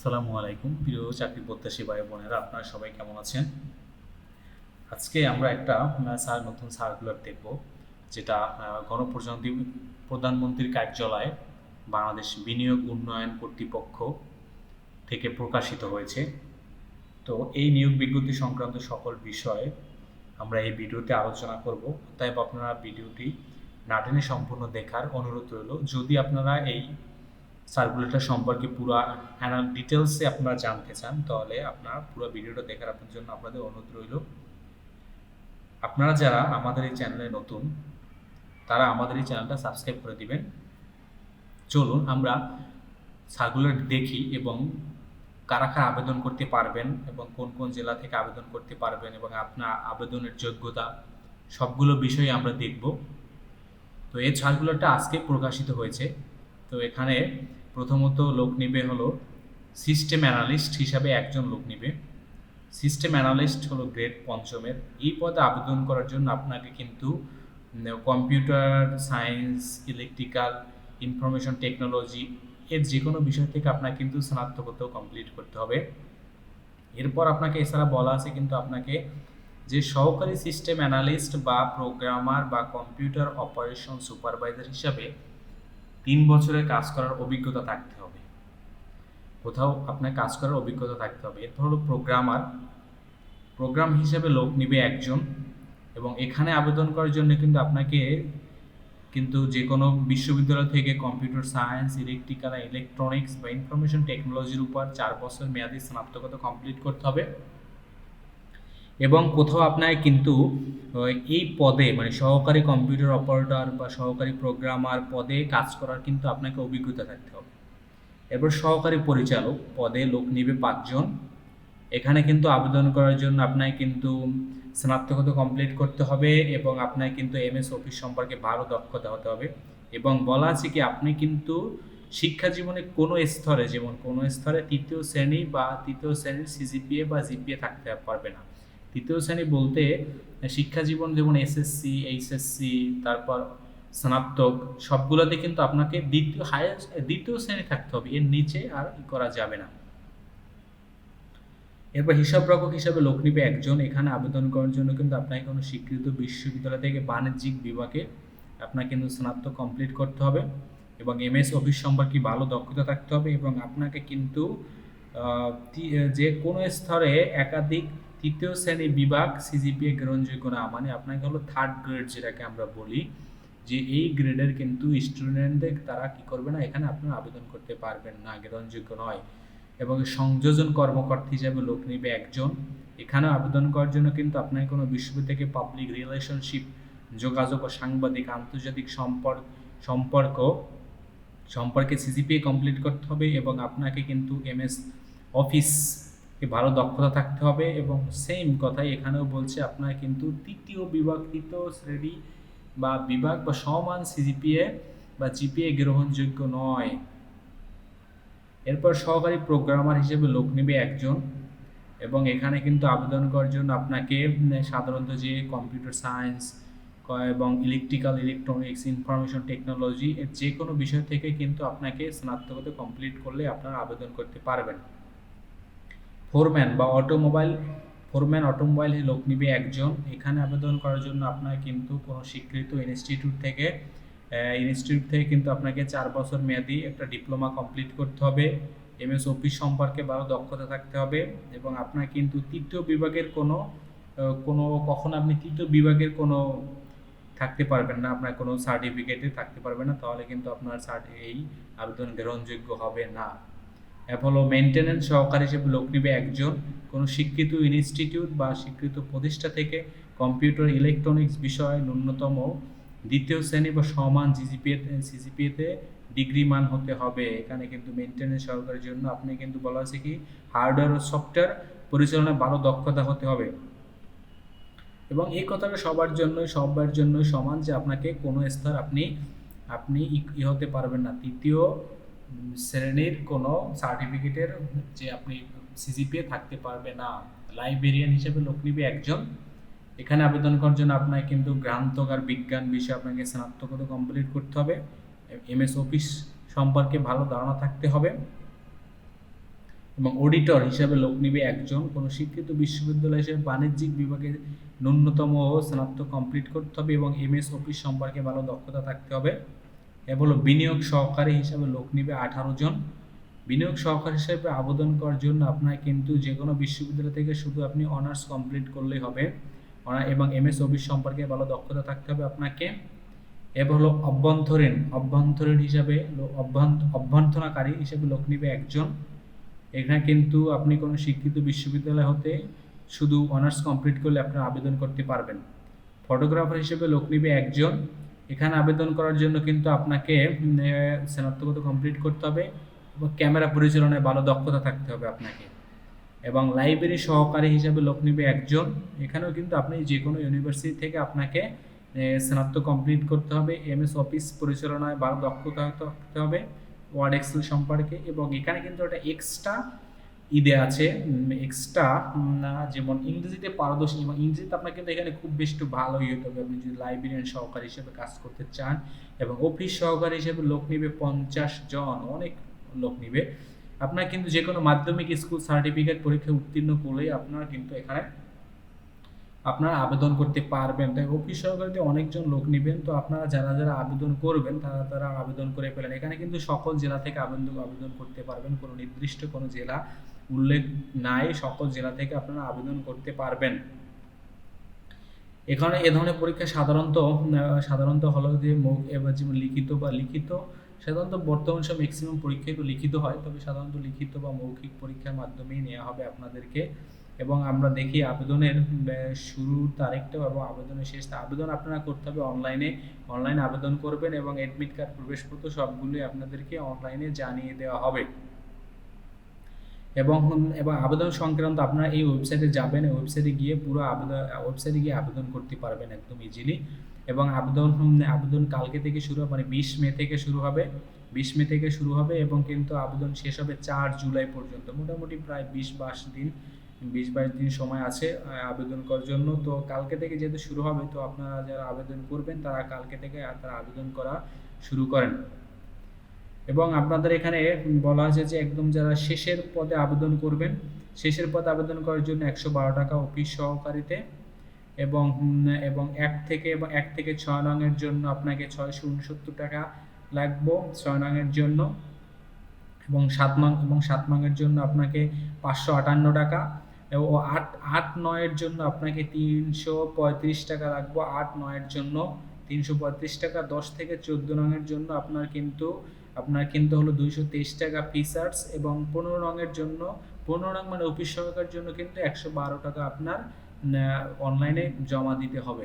আসসালামু আলাইকুম। প্রিয় চাকরি প্রত্যাশী ভাই বোনেরা, আপনারা সবাই কেমন আছেন? আজকে আমরা একটা স্যার, নতুন সার্কুলার দেখব, যেটা গণপ্রজাতন্ত্রী প্রধানমন্ত্রীর কার্যালয় বাংলাদেশ বিনিয়োগ উন্নয়ন কর্তৃপক্ষ থেকে প্রকাশিত হয়েছে। তো এই নিয়োগ বিজ্ঞপ্তি সংক্রান্ত সকল বিষয়ে আমরা এই ভিডিওতে আলোচনা করব। তাই আপনারা ভিডিওটি না টেনে সম্পূর্ণ দেখার অনুরোধ রইল। যদি আপনারা এই সার্কুলেটর সম্পর্কে পুরো অ্যানাল ডিটেলসে আপনারা জানতে চান, তাহলে আপনারা পুরো ভিডিওটা দেখার আপনার জন্য আপনাদের অনুরোধ রইল। আপনারা যারা আমাদের এই চ্যানেলে নতুন, তারা আমাদের এই চ্যানেলটা সাবস্ক্রাইব করে দিবেন। চলুন আমরা সার্কুলার দেখি এবং কারা কারা আবেদন করতে পারবেন এবং কোন কোন জেলা থেকে আবেদন করতে পারবেন এবং আপনার আবেদনের যোগ্যতা, সবগুলো বিষয়ে আমরা দেখব। তো এই সার্কুলারটা আজকে প্রকাশিত হয়েছে। তো এখানে প্রথমত লোক নিবে হলো সিস্টেম অ্যানালিস্ট হিসাবে একজন লোক নিবে। সিস্টেম অ্যানালিস্ট হলো গ্রেড পঞ্চমের। এই পদে আবেদন করার জন্য আপনাকে কিন্তু computer science electrical information technology এর যে কোনো বিষয় থেকে আপনাকে কিন্তু স্নাতকোত্তর কমপ্লিট করতে হবে। এরপর আপনাকে এছাড়া বলা আছে কিন্তু আপনাকে যে সহকারী সিস্টেম অ্যানালিস্ট বা প্রোগ্রামার বা কম্পিউটার অপারেশন সুপারভাইজার হিসাবে তিন বছরের কাজ করার অভিজ্ঞতা থাকতে হবে। কোথাও আপনার কাজ করার অভিজ্ঞতা থাকতে হবে। এরপর হলো প্রোগ্রামার প্রোগ্রাম হিসেবে লোক নিবে একজন এবং এখানে আবেদন করার জন্য কিন্তু আপনাকে কিন্তু যে কোনো বিশ্ববিদ্যালয় থেকে কম্পিউটার সায়েন্স ইলেকট্রিক্যাল ইলেকট্রনিক্স বা ইনফরমেশন টেকনোলজির উপর চার বছর মেয়াদি স্নাতকতা কমপ্লিট করতে হবে। এবং কোথাও আপনার কিন্তু এই পদে মানে সহকারী কম্পিউটার অপারেটর বা সহকারী প্রোগ্রামার পদে কাজ করার কিন্তু আপনাকে অভিজ্ঞতা থাকতে হবে। এরপর সহকারী পরিচালক পদে লোক নিবে পাঁচজন। এখানে কিন্তু আবেদন করার জন্য আপনাকে কিন্তু স্নাতকতা কমপ্লিট করতে হবে এবং আপনাকে কিন্তু এমএস অফিস সম্পর্কে ভালো দক্ষতা হতে হবে। এবং বলা আছে কি, আপনি কিন্তু শিক্ষা জীবনে কোনো স্তরে, যেমন কোনো স্তরে তৃতীয় শ্রেণি বা তৃতীয় শ্রেণির সিজিপিএ বা জিপিএ থাকতে পারবে না। তৃতীয় শ্রেণি বলতে শিক্ষা জীবন যেমন এসএসসি এইচএসসি তারপর স্নাতক, সবগুলোতে কিন্তু আপনাকে দ্বিতীয় হায়ার দ্বিতীয় শ্রেণি থাকতে হবে। এর নিচে আর করা যাবে না। এরপর হিসাবে লোক নিবে একজন। এখানে আবেদন করার জন্য কিন্তু আপনাকে কোনো স্বীকৃত বিশ্ববিদ্যালয় থেকে বাণিজ্যিক বিভাগে আপনাকে কিন্তু স্নাতক কমপ্লিট করতে হবে এবং এমএস অফিস সম্পর্কে ভালো দক্ষতা থাকতে হবে এবং আপনাকে কিন্তু যে কোনো স্তরে একাধিক তৃতীয় শ্রেণি বিভাগ সিজিপিএ গ্রহণযোগ্য না মানে আপনাকে হলো থার্ড গ্রেড যেটাকে আমরা বলি, যে এই গ্রেডের কিন্তু স্টুডেন্টদের তারা কি করবে না, এখানে আপনারা আবেদন করতে পারবেন না গ্রহণযোগ্য নয়। এবং সংযোজন কর্মকর্তা হিসাবে লোক নিবে একজন। এখানে আবেদন করার জন্য কিন্তু আপনাকে কোনো বিশ্ববিদ্যালয় থেকে পাবলিক রিলেশনশিপ যোগাযোগ ও সাংবাদিক, আন্তর্জাতিক সম্পর্ক সম্পর্ক সম্পর্কে সিজিপিএ কমপ্লিট করতে হবে এবং আপনাকে কিন্তু এমএস অফিস ভালো দক্ষতা থাকতে হবে এবং সেম কথাই এখানেও বলছে আপনার কিন্তু তৃতীয় বিভাগ তৃতীয় শ্রেণি বা বিভাগ বা সমান সিজিপিএ বা জিপিএ গ্রহণযোগ্য নয়। এরপর সহকারী প্রোগ্রামার হিসেবে লোক নেবে একজন এবং এখানে কিন্তু আবেদন করার জন্য আপনাকে সাধারণত যে কম্পিউটার সায়েন্স এবং ইলেকট্রিক্যাল ইলেকট্রনিক্স ইনফরমেশন টেকনোলজি এর যে কোনো বিষয় থেকে কিন্তু আপনাকে স্নাতকতা কমপ্লিট করলে আপনারা আবেদন করতে পারবেন। ফোরম্যান বা অটোমোবাইল ফোরম্যান অটোমোবাইল লোক নিবে একজন। এখানে আবেদন করার জন্য আপনার কিন্তু কোনো স্বীকৃত ইনস্টিটিউট থেকে ইনস্টিটিউট থেকে কিন্তু আপনাকে চার বছর মেয়াদি একটা ডিপ্লোমা কমপ্লিট করতে হবে। এমএস অফিস সম্পর্কে ভালো দক্ষতা থাকতে হবে এবং আপনার কিন্তু তৃতীয় বিভাগের কোনো কোনো, কখন আপনি তৃতীয় বিভাগের কোনো থাকতে পারবেন না, আপনার কোনো সার্টিফিকেটে থাকতে পারবেন না, তাহলে কিন্তু আপনার এই আবেদন গ্রহণযোগ্য হবে না। হলো মেনটেন্যান্স সহকারী হিসেবে লোক নেবে একজন। কোনো স্বীকৃত ইনস্টিটিউট বা স্বীকৃত প্রতিষ্ঠা থেকে কম্পিউটার ইলেকট্রনিক্স বিষয়ে ন্যূনতম দ্বিতীয় শ্রেণি বা সমান জিজিপিএ সিজিপিএতে ডিগ্রি মান হতে হবে। এখানে কিন্তু মেনটেন্যান্স সহকারীর জন্য আপনি কিন্তু বলা আছে কি হার্ডওয়্যার ও সফটওয়্যার পরিচালনায় ভালো দক্ষতা হতে হবে। এবং এই কথাটা সবার জন্যই সবার জন্যই সমান যে আপনাকে কোনো স্তর আপনি আপনি ই- হতে পারবেন না। তৃতীয় শ্রেণির কোনো সার্টিফিকেটের যে আপনি সিজিপিএ থাকতে পারবে না লাইব্রেরিয়ান হিসেবে লোক নিবে একজন। এখানে আবেদন করার জন্য আপনাকে কিন্তু গ্রান্তকার বিজ্ঞান বিষয়ে আপনাকে স্নাতকতা কমপ্লিট করতে হবে। এমএস অফিস সম্পর্কে ভালো ধারণা থাকতে হবে। এবং অডিটর হিসাবে লোক নিবে একজন। কোনো শিক্ষিত বিশ্ববিদ্যালয় হিসেবে বাণিজ্যিক বিভাগে ন্যূনতম স্নাতক কমপ্লিট করতে হবে এবং এম এস অফিস সম্পর্কে ভালো দক্ষতা থাকতে হবে। এবার হলো বিনিয়োগ সহকারী হিসাবে লোক নিবে আঠারো জন। বিনিয়োগ সহকারী হিসেবে আবেদন করার জন্য আপনার কিন্তু যে কোনো বিশ্ববিদ্যালয় থেকে শুধু আপনি অনার্স কমপ্লিট করলেই হবে। এবং এম এস অফিস সম্পর্কে ভালো দক্ষতা থাকতে হবে আপনাকে। এবার হলো অভ্যন্তরীণ অভ্যন্তরীণ হিসাবে লো- অভ্যন্ত- অভ্যর্থনাকারী হিসেবে লোক নিবে একজন। এখানে কিন্তু আপনি কোনো শিক্ষিত বিশ্ববিদ্যালয় হতে শুধু অনার্স কমপ্লিট করলে আপনারা আবেদন করতে পারবেন। ফটোগ্রাফার হিসেবে লোক নিবে একজন। এখানে আবেদন করার জন্য কিন্তু আপনাকে স্নাতকোত্তর কমপ্লিট করতে হবে এবং ক্যামেরা পরিচালনায় ভালো দক্ষতা থাকতে হবে আপনাকে। এবং লাইব্রেরি সহকারী হিসাবে লোক নিবে একজন। এখানেও কিন্তু আপনি যে কোনো ইউনিভার্সিটি থেকে আপনাকে স্নাতক কমপ্লিট করতে হবে। এমএস অফিস পরিচালনায় ভালো দক্ষতা থাকতে হবে। ওয়ার্ড এক্সেল সম্পর্কে এবং এখানে কিন্তু একটা এক্সট্রা ঈদে আছে এক্সট্রা যেমন ইংরেজিতে পারদর্শী এবং ইংরেজিতে আপনার কিন্তু এখানে খুব বেশ একটু ভালোই হতে হবে আপনি যদি লাইব্রেরিয়ান সহকারী হিসেবে কাজ করতে চান এবং অফিস সহকারী হিসেবে লোক নিবে পঞ্চাশ জন, অনেক লোক নিবে, আপনার কিন্তু যে কোনো মাধ্যমিক স্কুল সার্টিফিকেট পরীক্ষায় উত্তীর্ণ করলেই আপনার কিন্তু এখানে আপনারা আবেদন করতে পারবেন। তাই অফিস সহকারীতে অনেকজন লোক নেবেন, তো আপনারা যারা যারা আবেদন করবেন, তারা তারা আবেদন করে ফেলেন। এখানে কিন্তু সকল জেলা থেকে আবেদন আবেদন করতে পারবেন। কোনো নির্দিষ্ট কোনো জেলা উল্লেখ নাই, সকল জেলা থেকে আপনারা আবেদন করতে পারবেন। এখানে এ ধরনের পরীক্ষা সাধারণত সাধারণত হলো যে মৌ, এবার যেমন লিখিত বা লিখিত, সাধারণত বর্তমান সময় ম্যাক্সিমাম পরীক্ষা একটু লিখিত হয়, তবে সাধারণত লিখিত বা মৌখিক পরীক্ষার মাধ্যমেই নেওয়া হবে আপনাদেরকে। এবং আমরা দেখি আবেদনের শুরুর তারিখটা এবং আবেদনের শেষ আবেদন আপনারা করতে হবে অনলাইনে অনলাইনে আবেদন করবেন এবং অ্যাডমিট কার্ড প্রবেশপত্র সবগুলোই আপনাদেরকে অনলাইনে জানিয়ে দেওয়া হবে। এবং এবং আবেদন সংক্রান্ত আপনারা এই ওয়েবসাইটে যাবেন ওয়েবসাইটে গিয়ে পুরো আবেদন ওয়েবসাইটে গিয়ে আবেদন করতে পারবেন একদম ইজিলি এবং আবেদন আবেদন কালকে থেকে শুরু হবে মানে বিশ মে থেকে শুরু হবে, বিশ মে থেকে শুরু হবে এবং কিন্তু আবেদন শেষ হবে চার জুলাই পর্যন্ত, মোটামুটি প্রায় বিশ বাইশ দিন, বিশ বাইশ দিন সময় আছে আবেদন করার জন্য। তো কালকে থেকে যেহেতু শুরু হবে, তো আপনারা যারা আবেদন করবেন, তারা কালকে থেকে তারা আবেদন করা শুরু করেন। এবং আপনাদের এখানে বলা হয়েছে যে একদম যারা শেষের পদে আবেদন করবেন, শেষের পদে আবেদন করার জন্য একশো বারো টাকা অফিস সহকারীতে এবং এবং এক থেকে এবং এক থেকে ছয় নংয়ের জন্য আপনাকে ছয়শো উনসত্তর টাকা লাগবে ছয় নংয়ের জন্য এবং সাত নং, এবং সাত নংয়ের জন্য আপনাকে পাঁচশো আটান্ন টাকা ও আট আট নয়ের জন্য আপনাকে তিনশো পঁয়ত্রিশ টাকা লাগবো। আট নয়ের জন্য তিনশো পঁয়ত্রিশ টাকা। দশ থেকে চোদ্দ রঙের জন্য আপনার কিন্তু আপনার কিনতে হলো দুইশো তেইশ টাকা ফিচার্স এবং পনেরো রঙের জন্য, পনেরো রঙ মানে অফিস সহকার জন্য কিন্তু একশো বারো টাকা আপনার অনলাইনে জমা দিতে হবে।